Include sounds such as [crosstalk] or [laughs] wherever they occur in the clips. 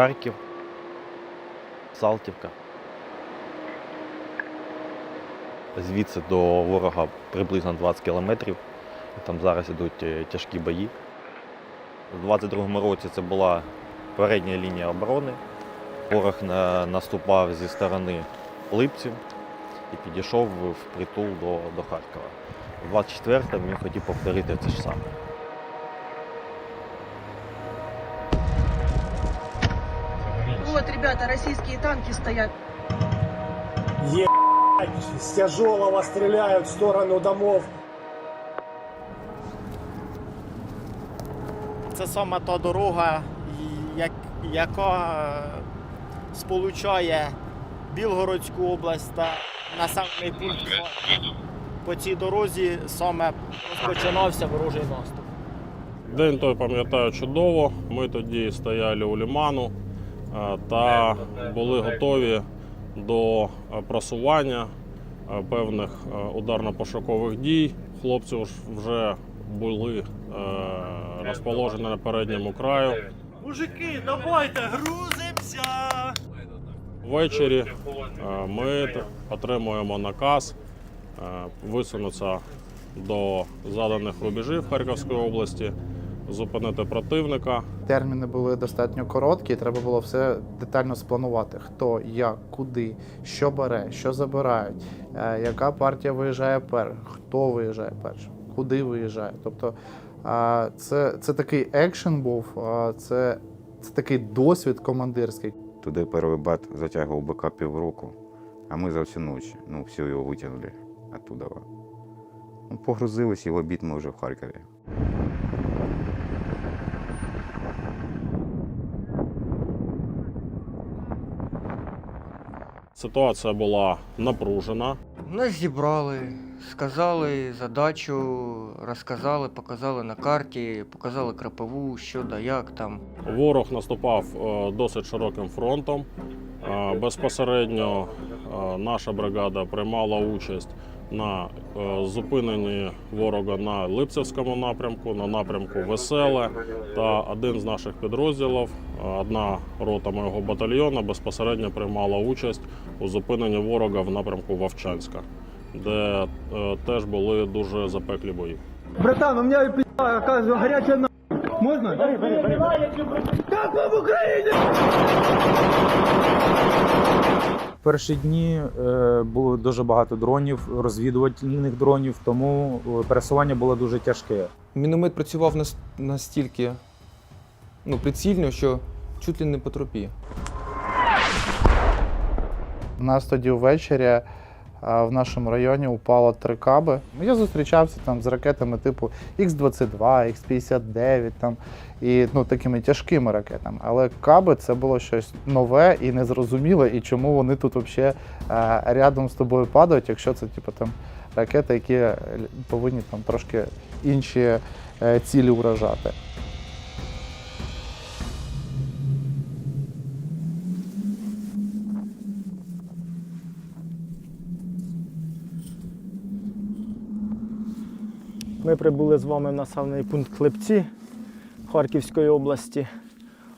Харків, Салтівка. Звідси до ворога приблизно 20 кілометрів. Там зараз йдуть е, тяжкі бої. У 22-му році це була передня лінія оборони. Ворог наступав зі сторони Липців і підійшов в притул до, до Харкова. У 24-му він хотів повторити це ж саме. Вот, ребята, российские танки стоят. Ебать, с тяжелого стреляют в сторону домов. Це саме та дорога, як, яка е, сполучає Білгородську область та населений пункт. По цій дорозі саме розпочинався ворожий наступ. День той пам'ятаю чудово. Ми тоді стояли у ліману е, та були готові до е, просування е, певних е, ударно-пошукових дій. Хлопці вже були е, розположені на передньому краю. Мужики, давайте, грузимося! Ввечері е, ми отримуємо наказ е, висунутися до заданих рубежів Харківської області, зупинити противника. Терміни були достатньо короткі, і треба було все детально спланувати: хто, як, куди, що бере, що забирають, е, яка партія виїжджає першим, хто виїжджає першим, куди виїжджає. Тобто е, це, це такий екшен був, е, це, це такий досвід командирський. Туди перший бат затягував БК півроку, а ми за всю ніч, ну, все його витягнули оттуда. Ну, погрузились, і в обід ми вже в Харкові. Ситуація була напружена. Нас зібрали, сказали задачу, розказали, показали на карті, показали крапову, що да як там. Ворог наступав е, досить широким фронтом. Е, Безпосередньо е, наша бригада приймала участь на е, зупиненні ворога на Липцевському напрямку, на напрямку Веселе. Та один з наших підрозділів, е, одна рота моєго батальйону, безпосередньо приймала участь у зупиненні ворога в напрямку Вовчанська, де е, теж були дуже запеклі бої. Братан, у меня пизда, оказывается, горячая на... Можно? Бери, бери, бери. Как вы в Украине? Перші дні е, було дуже багато дронів, розвідувальних дронів, тому е, пересування було дуже тяжке. Міномет працював нас- настільки ну, прицільно, що чуть ли не по тропі. У нас тоді ввечері в нашому районі упало три каби. Я зустрічався там з ракетами типу Х-22, Х-59 там, і ну, такими тяжкими ракетами. Але каби це було щось нове і незрозуміле, і чому вони тут взагалі рядом з тобою падають, якщо це типу, там, ракети, які е, повинні там, трошки інші е, цілі уражати. Ми прибули з вами в населений пункт Липці Харківської області.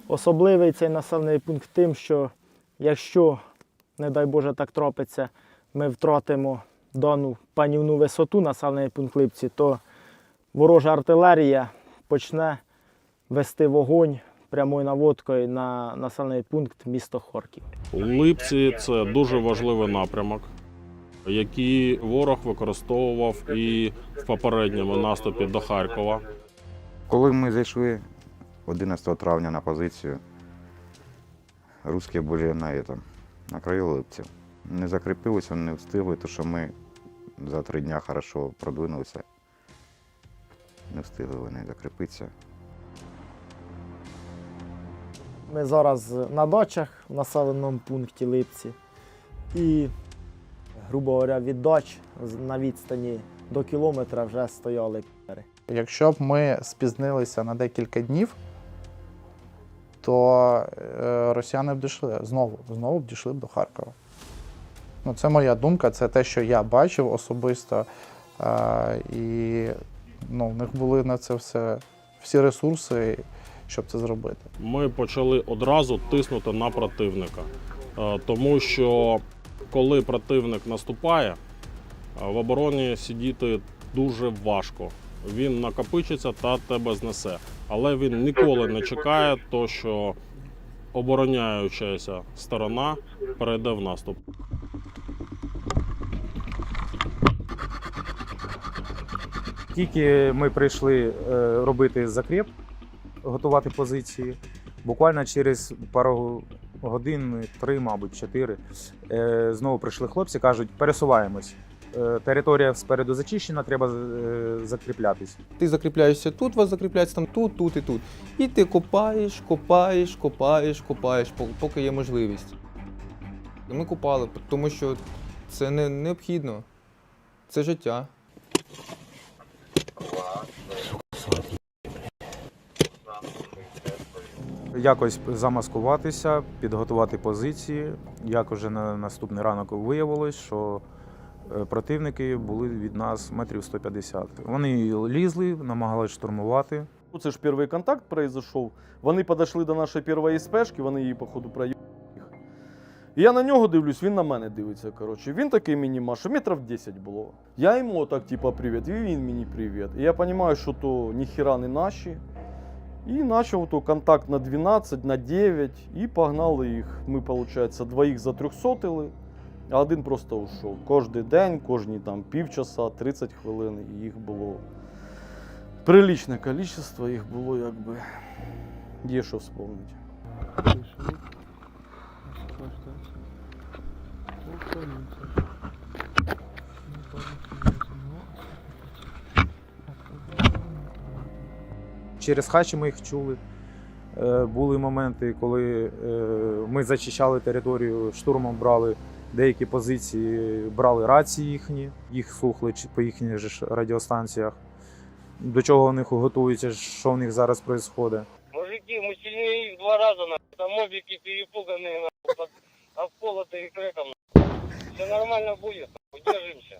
Особливий цей населений пункт тим, що якщо, не дай Боже, так трапиться, ми втратимо дану панівну висоту населений пункт Липці, то ворожа артилерія почне вести вогонь прямою наводкою на населений пункт місто Харків. Липці це дуже важливий напрямок, який ворог використовував і в попередньому наступі до Харкова. Коли ми зайшли 11 травня на позицію, русські були на, этом, на краю липців. Не закріпилися, не встигли, тому що ми за три дня хорошо продвинулися. Не встигли вони закріпитися. Ми зараз на дачах в населеному пункті Липці. І, грубо говоря, від дач на відстані до кілометра вже стояли піри. Якщо б ми спізнилися на декілька днів, то е, росіяни б дійшли знову, знову б дійшли б до Харкова. Ну, це моя думка, це те, що я бачив особисто. Е, і ну, в них були на це все всі ресурси, щоб це зробити. Ми почали одразу тиснути на противника, Е, тому що коли противник наступає, е, в обороні сидіти дуже важко. Він накопичиться та тебе знесе. Але він ніколи не чекає, то що обороняючася сторона перейде в наступ. Тільки ми прийшли е, робити закреп, готувати позиції. Буквально через пару годин, три, мабуть, чотири, е, знову прийшли хлопці, кажуть, пересуваємось. Е, Територія спереду зачищена, треба е, закріплятись. Ти закріпляєшся тут, вас закріпляється там тут, тут і тут. І ти копаєш, копаєш, копаєш, копаєш, поки є можливість. Ми копали, тому що це не необхідно. Це життя. Якось замаскуватися, підготувати позиції. Як уже на наступний ранок виявилось, що е, противники були від нас метрів 150. Вони лізли, намагалися штурмувати. Ну, Це ж перший контакт произошов. Вони підійшли до нашої першої СПшки, вони її, походу, проїхали. Я на нього дивлюсь, він на мене дивиться. Коротше. Він такий мені маша, метрів 10 було. Я йому отак, типа, привіт, і він мені привіт. І я розумію, що то ніхіра не наші. І почав то контакт на 12, на 9, і погнали їх. Ми, виходить, двоїх затрьохсотили, а один просто ушов. Кожний день, кожні там півчаса, 30 хвилин, і їх було приличне количество, їх було якби. Є що вспомнити. Через хачі ми їх чули. Е, Були моменти, коли е, ми зачищали територію, штурмом брали деякі позиції, брали рації їхні, їх слухали чи- по їхніх же ж радіостанціях. До чого вони готуються, що в них зараз відбувається. Мужики, мы сильнее их в два раза, нахуй. Там мобики перепуганные, нахуй, под- обколотые крэком, нахуй. Все нормально будет, нахуй, держимся.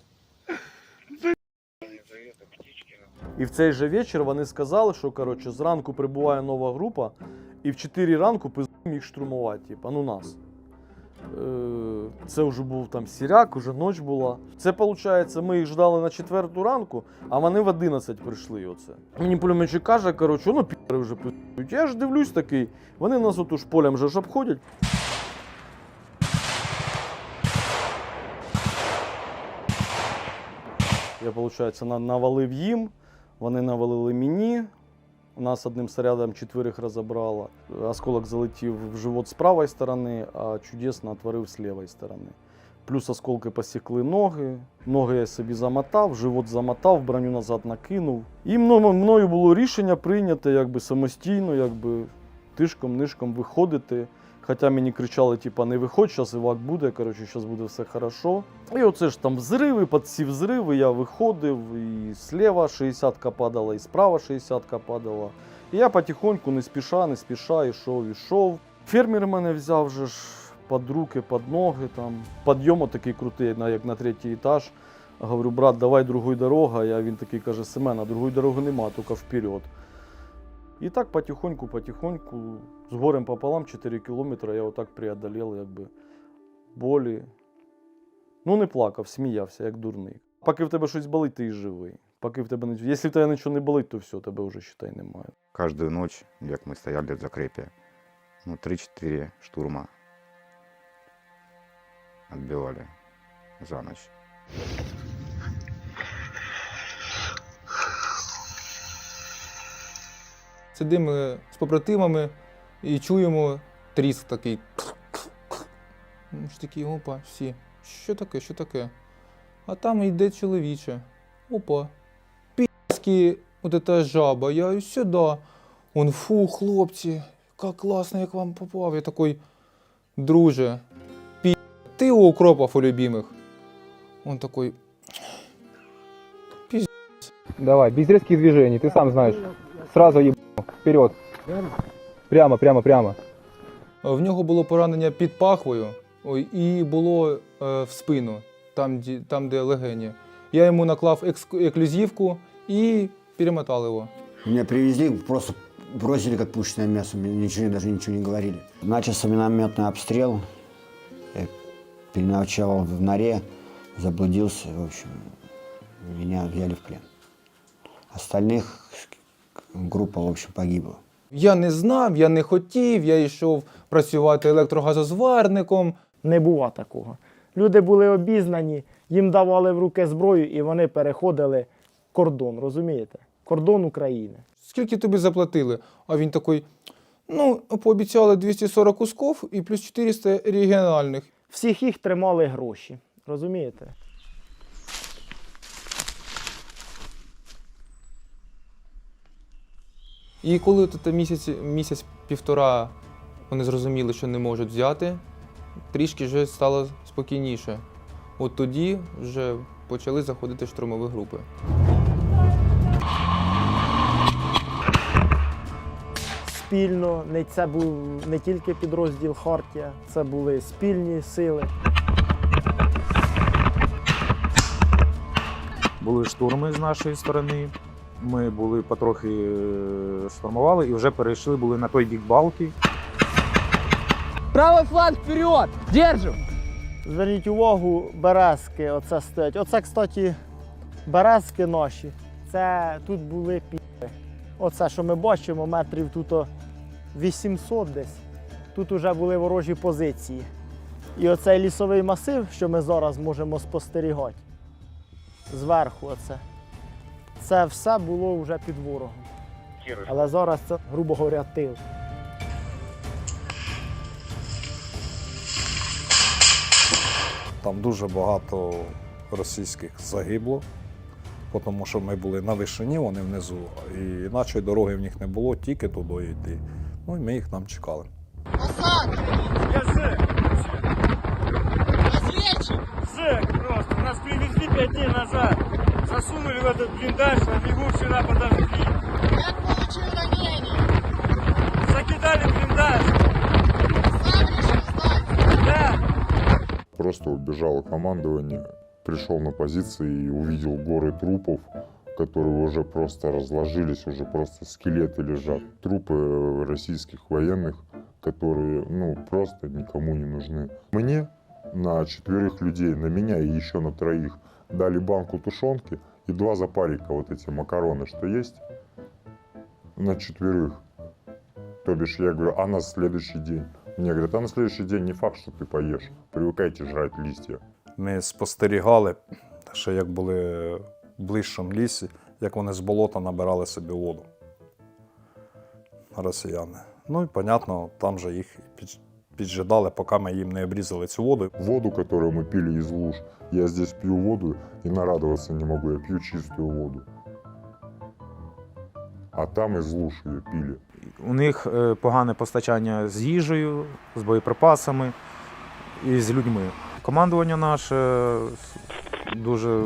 І в цей же вечір вони сказали, що коротше, зранку прибуває нова група, і в 4 ранку пиздуємо їх штурмувати, типа, ну нас. Е, Це вже був там сіряк, уже ніч була. Це виходить, ми їх ждали на 4 ранку, а вони в 11 прийшли. Оце. Мені пулеметчик каже, коротше, ну пі***ри вже пиздують. Я ж дивлюсь такий, вони нас оту полем же ж обходять. Я, виходить, навалив їм, вони навалили мені. У нас одним снарядом четверих розібрало. Осколок залетів в живот з правої сторони, а чудесно отворив з лівої сторони. Плюс осколки посікли ноги. Ноги я собі замотав, живот замотав, броню назад накинув. І мно- мною було рішення прийняте якби самостійно, якби тишком-нишком виходити. Хоча мені кричали, типа, не виходь, зараз івак буде, коротше, зараз буде все хорошо. І оце ж там взриви, під ці взриви я виходив, і зліва 60-ка падала, і справа 60-ка падала. І я потихоньку, не спіша, не спіша, йшов, йшов. Фермер мене взяв же ж під руки, під ноги. Там. Підйом такий крутий, як на третій етаж. Говорю, брат, давай другою дорога. Я, він такий каже, Семен, а другої дороги нема, тільки вперед. І так потихоньку, потихоньку, з горем пополам 4 кілометри я отак преодолел, якби болі. Ну, не плакав, сміявся, як дурний. Поки в тебе щось болить, ти і живий. Поки в тебе не... Якщо в тебе нічого не болить, то все, тебе вже считай немає. Кожну ніч, як ми стояли в закрепі, ну, 3-4 штурма відбивали за ніч. Сидимо з побратимами і чуємо тріск такий. Ну, ж такі, опа, всі. Що таке, що таке? А там йде чоловіче. Опа. Піски, от ця жаба, я сюди. Он, фу, хлопці, як класно, як вам попав. Я такий, друже, пі... ти у укропов у любимих. Он такой, Давай, без резких движений, ты сам знаешь. Сразу еб... вперед. Прямо, прямо, прямо. В нього було поранення під пахвою і було е, в спину, там, там де легені. Я йому наклав екск- еклюзивку і перемотав його. Меня привезли, просто бросили как пушечное мясо, мне ничего, даже ничего не говорили. Начался минометный обстрел, я переночевал в норе, заблудился, в общем, меня взяли в плен. Остальных группа, в общем, погибла. Я не знав, я не хотів, я йшов працювати електрогазозварником. Не було такого. Люди були обізнані, їм давали в руки зброю і вони переходили кордон, розумієте? Кордон України. Скільки тобі заплатили? А він такий, ну, пообіцяли 240 кусков і плюс 400 регіональних. Всіх їх тримали гроші. Розумієте? І коли тут місяць, місяць-півтора вони зрозуміли, що не можуть взяти, трішки вже стало спокійніше. От тоді вже почали заходити штурмові групи. Спільно, не це був не тільки підрозділ Хартія, це були спільні сили. Були штурми з нашої сторони. Ми були потрохи е, штурмували і вже перейшли були на той бік балки. Правый фланг вперед! Держим! Зверніть увагу, березки оце стоять. Оце, кстати, березки наші. Це тут були піли. Оце, що ми бачимо, метрів тут 800 десь. Тут вже були ворожі позиції. І оцей лісовий масив, що ми зараз можемо спостерігати, зверху оце. Це все було вже під ворогом. Але зараз це, грубо говоря, тил. Там дуже багато російських загибло, тому що ми були на вишині, вони внизу, і іншої дороги в них не було, тільки туди йти. Ну і ми їх там чекали. Зэк! Нас привезли пять дней назад! Засунули в этот блиндаж, а бегу вчера подожгли! Как получил ранение? Закидали блиндаж! Сам решил сдать? Да! Просто убежало командование, пришел на позиции и увидел горы трупов, которые уже просто разложились, уже просто скелеты лежат. Трупы э, российских военных, которые, ну, просто никому не нужны. Мне на четверых людей, на меня и еще на троих дали банку тушенки и два запарика, вот эти макароны, что есть, на четверых. То бишь, я говорю, а на следующий день? Мне говорят, а на следующий день не факт, что ты поешь. Привыкайте жрать листья. Ми спостерігали, ще як були в ближчому лісі, як вони з болота набирали собі воду. Росіяни. Ну і, понятно, там же їх під- піджидали, поки ми їм не обрізали цю воду. Воду, которую мы пили из луж, я здесь пью воду и нарадоваться не могу, я пью чистую воду. А там из луж ее пили. У них е, погане постачання з їжею, з боєприпасами і з людьми. Командування наше е, дуже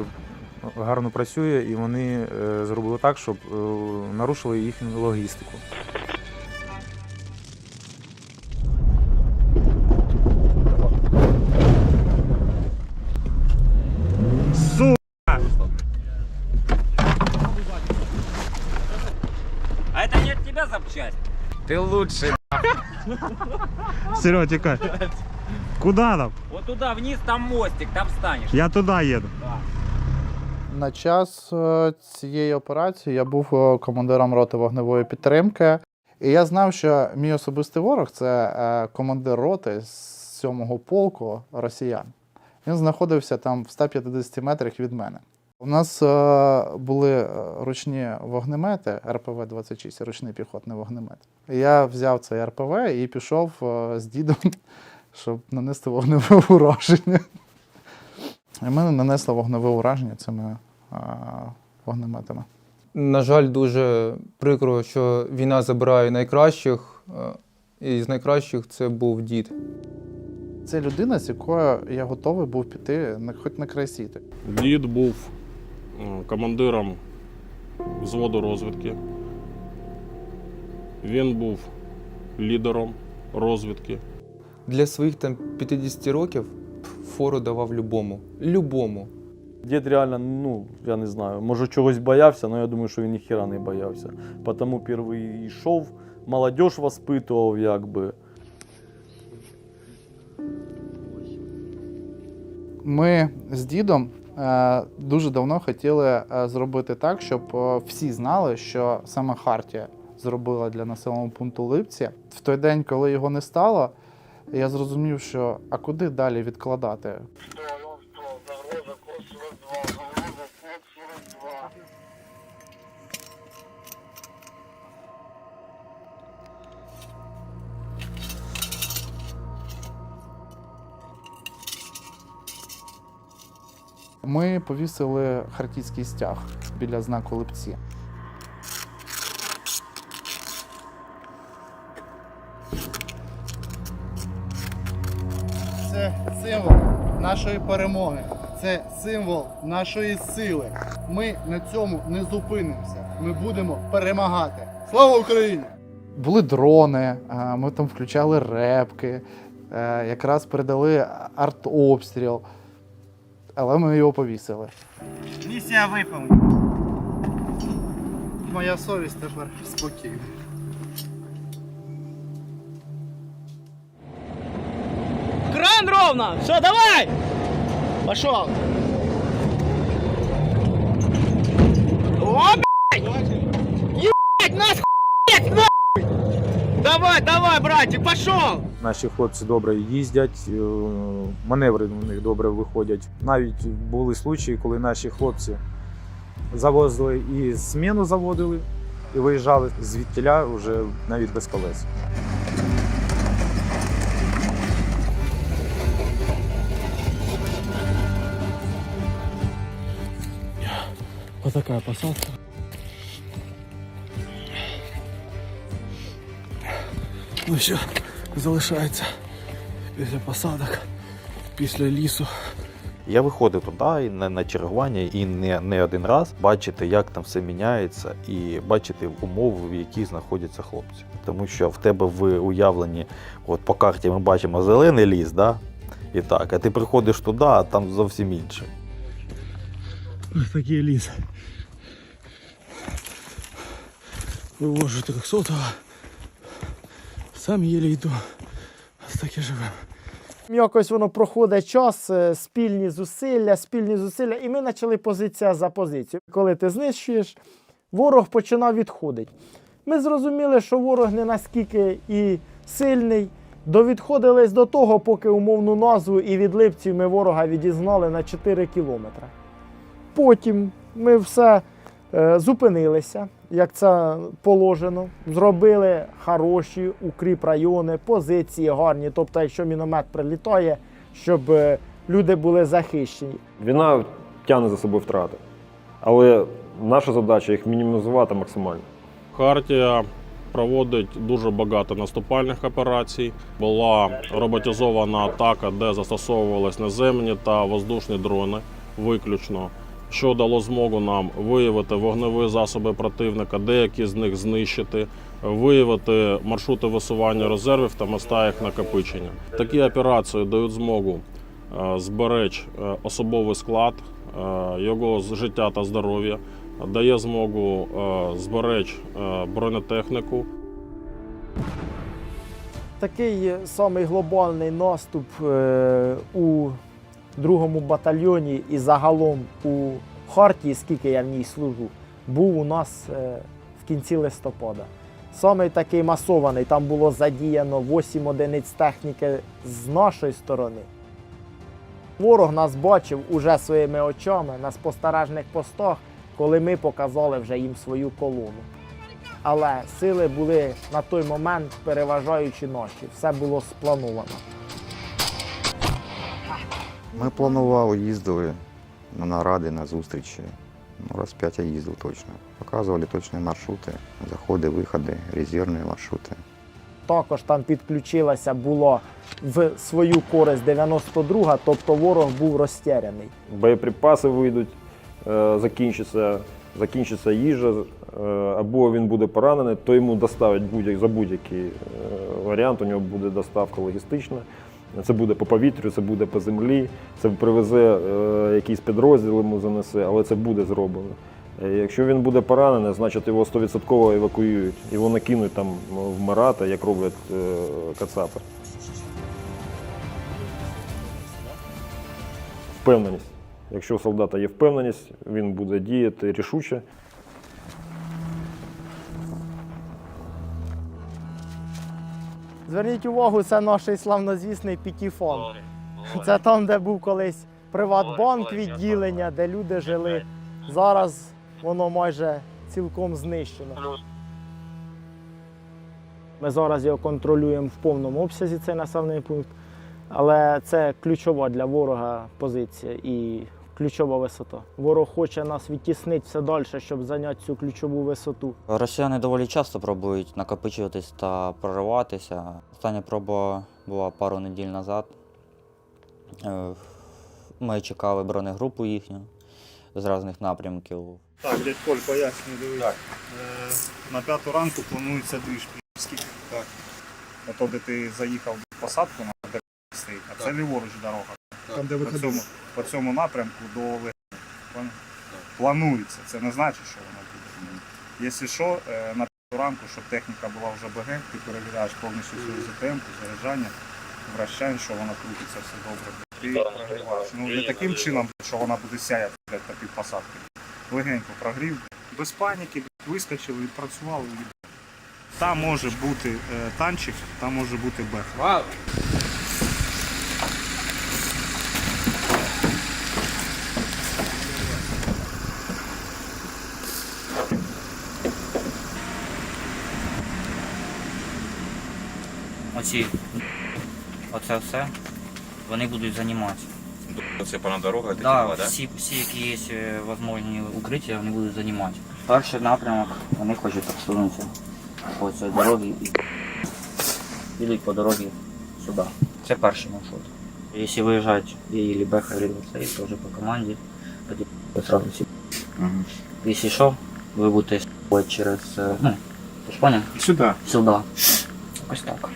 гарно працює, і вони е, зробили так, щоб е, нарушили їхню логістику. Лучший. Серега, тикай. Куда там? Вот туда вниз, там мостик, там встанешь. Я туда еду. На час е, цієї операції я був е, командиром роти вогневої підтримки. І я знав, що мій особистий ворог це е, командир роти з 7-го полку росіян. Він знаходився там в 150 метрах від мене. У нас е, були е, ручні вогнемети РПВ-26, ручний піхотний вогнемет. Я взяв цей РПВ і пішов е, з дідом, [laughs] щоб нанести вогневе ураження. І ми нанесли вогневе ураження цими е, вогнеметами. На жаль, дуже прикро, що війна забирає найкращих, е, і з найкращих це був дід. Це людина, з якою я готовий був піти на хоч на край світу. Дід був командиром взводу розвідки. Він був лідером розвідки. Для своїх там 50 років фору давав любому. Любому. Дід реально, ну, я не знаю, може чогось боявся, але я думаю, що він ніхіра не боявся. Тому перший йшов, молодіж воспитував, якби. Ми з дідом дуже давно хотіли е, зробити так, щоб е, всі знали, що саме Хартія зробила для населеного пункту Липці. В той день, коли його не стало, я зрозумів, що а куди далі відкладати? Повісили хартійський стяг біля знаку Липці. Це символ нашої перемоги. Це символ нашої сили. Ми на цьому не зупинимося. Ми будемо перемагати. Слава Україні! Були дрони, е, ми там включали репки, е, якраз передали артобстріл, але ми його повісили. Місія виповнена. Моя совість тепер спокійна. Кран ровно! Все, давай! Пошел! О, блядь! Ебать, нас хуять, нахуй! Давай, давай, братик, пошел! Наші хлопці добре їздять, е, маневри у них добре виходять. Навіть були случаї, коли наші хлопці завозили і зміну заводили, і виїжджали звідтіля вже навіть без колес. Вот такая посадка. Ну все, залишається після посадок, після лісу. Я виходив туди і на, на чергування і не, не один раз бачити, як там все міняється, і бачити умови, в яких знаходяться хлопці. Тому що в тебе в уявленні, от по карті ми бачимо зелений ліс, да? і так, а ти приходиш туди, а там зовсім інше. Ось такий ліс. Вивожу 300 Сам єлі йду. Ось так і. Якось воно проходить час, е, спільні зусилля, спільні зусилля, і ми почали позиція за позицію. Коли ти знищуєш, ворог починав відходити. Ми зрозуміли, що ворог не наскільки і сильний. Довідходились до того, поки умовну назву і від липців ми ворога відізнали на 4 кілометри. Потім ми все е, зупинилися, як це положено. Зробили хороші укріп райони, позиції гарні. Тобто, якщо міномет прилітає, щоб е, люди були захищені. Війна тягне за собою втрати. Але наша задача їх мінімізувати максимально. Хартія проводить дуже багато наступальних операцій. Була роботизована атака, де застосовувались наземні та воздушні дрони виключно, що дало змогу нам виявити вогневі засоби противника, деякі з них знищити, виявити маршрути висування резервів та места їх накопичення. Такі операції дають змогу е, зберечь е, особовий склад, е, його життя та здоров'я, дає змогу зберечь е, бронетехніку. Такий самий глобальний наступ у другому батальйоні і загалом у Хартії, скільки я в ній служу, був у нас е, в кінці листопада. Самий такий масований, там було задіяно 8 одиниць техніки з нашої сторони. Ворог нас бачив уже своїми очами на спостережних постах, коли ми показали вже їм свою колону. Але сили були на той момент переважаючи наші. Все було сплановано. Ми планували, їздили на наради, на зустрічі. Ну, раз п'ять я їздив точно. Показували точні маршрути, заходи, виходи, резервні маршрути. Також там підключилася було в свою користь 92-га, тобто ворог був розтярений. Боєприпаси вийдуть, е, закінчиться, закінчиться їжа, е, або він буде поранений, то йому доставить будь за будь-який е, варіант, у нього буде доставка логістична. Це буде по повітрю, це буде по землі, це привезе е, якийсь підрозділ, йому занесе, але це буде зроблено. Е, Якщо він буде поранений, значить його 100% евакуюють. Його накинуть там вмирати, як роблять е, кацапи. Впевненість. Якщо у солдата є впевненість, він буде діяти рішуче. Зверніть увагу, це наш славнозвісний пітіфон. Це там, де був колись Приватбанк відділення, де люди жили. Зараз воно майже цілком знищено. Ми зараз його контролюємо в повному обсязі, цей населений пункт, але це ключова для ворога позиція і ключова висота. Ворог хоче нас відтіснити все далі, щоб зайняти цю ключову висоту. Росіяни доволі часто пробують накопичуватись та прориватися. Остання проба була пару неділь назад. Е, Ми чекали бронегрупу їхню з різних напрямків. Так, дядь Коль, пояснюю, дивись. Е, на п'яту ранку планується двіж. Так. Ото, де ти заїхав в посадку, на де стоїть, а це ліворуч дорога. Там, де по, цьому, по цьому напрямку до Олега. Планується. Це не значить, що воно буде. Якщо що, е, на п'яту ранку, щоб техніка була вже БГ, ти перевіряєш повністю свою ЗТМ, заряджання, вращаєш, що вона крутиться, все добре. Ти прогріваєш. Ну не таким чином, що вона буде сяяти блядь, та пів посадки. Легенько прогрів, без паніки, блядь, вискочили, відпрацювали. і- Там може бути е, танчик, там може бути бех. Оці, оце все, вони будуть займатися. Це пана дорога, Да, да, да? всі, всі, які є е, можливі укриття, вони будуть займати. Перший напрямок, вони хочуть обсунутися по цій дорогі і їдуть по дорозі сюди. Це перший маршрут. Якщо виїжджати і Беха, і цей, теж по команді, тоді одразу всі. Якщо що, ви будете через, е, ну, ти ж поняв? Сюди. Сюди. Ось так.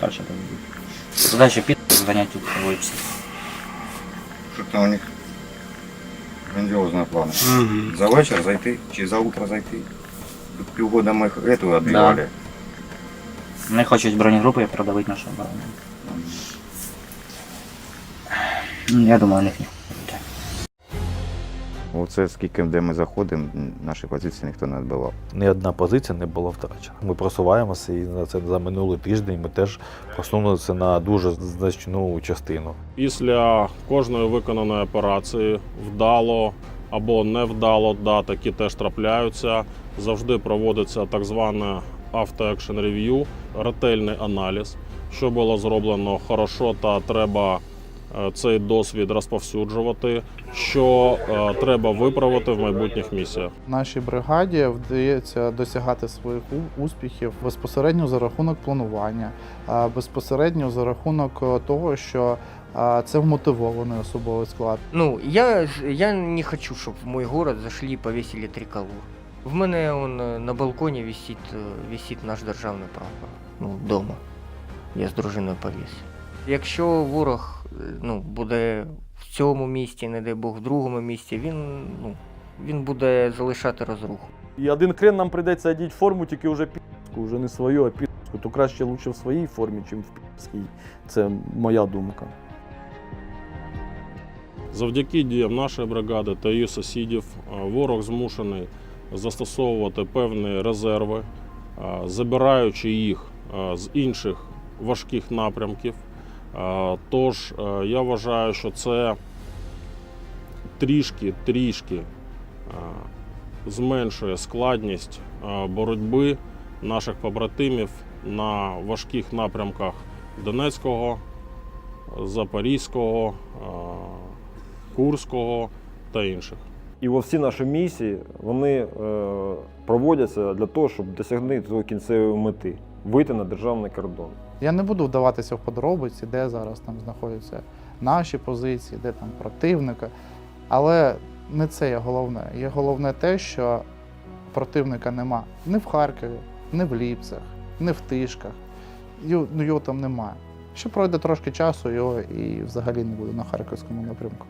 Дальше так буде. Дальше під заняття виписати. Что-то у них грандиозные планы. За вечер зайти, чи за утро зайти. Тут півгода ми эту отбивали. Вони хочуть бронегрупи продавити нашу оборону. Ну, Я думаю, у них ні. Оце скільки де ми заходимо, наші позиції ніхто не відбивав. Ні одна позиція не була втрачена. Ми просуваємося і на це за минулий тиждень ми теж просунулися на дуже значну частину. Після кожної виконаної операції вдало або невдало, да, такі теж трапляються. Завжди проводиться так зване автоекшн рев'ю, ретельний аналіз, що було зроблено хорошо, та треба цей досвід розповсюджувати, що е, треба виправити в майбутніх місіях. Нашій бригаді вдається досягати своїх успіхів безпосередньо за рахунок планування, безпосередньо за рахунок е, того, що а, це вмотивований особовий склад. Ну, я, ж- я не хочу, чтобы в мой город зашли и повесили триколор. В мене он е, на балконі висить, е, висить наш державний прапор. Ну, вдома. Я з дружиною повісив. Якщо ворог е, ну, буде в цьому місті, не дай Бог, в другому місті, він, ну, він буде залишати розруху. І один крен нам прийдеться одіти форму, тільки вже пі***ську, вже не свою, а пі***ську. То краще лучше в своїй формі, ніж в пі***ській. Це моя думка. Завдяки діям нашої бригади та її сусідів е, ворог змушений застосовувати певні резерви, е, забираючи їх з інших важких напрямків. Е, Тож е, я вважаю, що це трішки трішки е, зменшує складність боротьби наших побратимів на важких напрямках Донецького, Запорізького, Курського та інших. І всі наші місії вони проводяться для того, щоб досягнути кінцевої мети вийти на державний кордон. Я не буду вдаватися в подробиці, де зараз там знаходяться наші позиції, де там противника. Але не це є головне. Є головне те, що противника нема ні в Харкові, ні в Ліпцях, не в тишках. Його, ну, його там немає. Ще пройде трошки часу, його і взагалі не буде на харківському напрямку.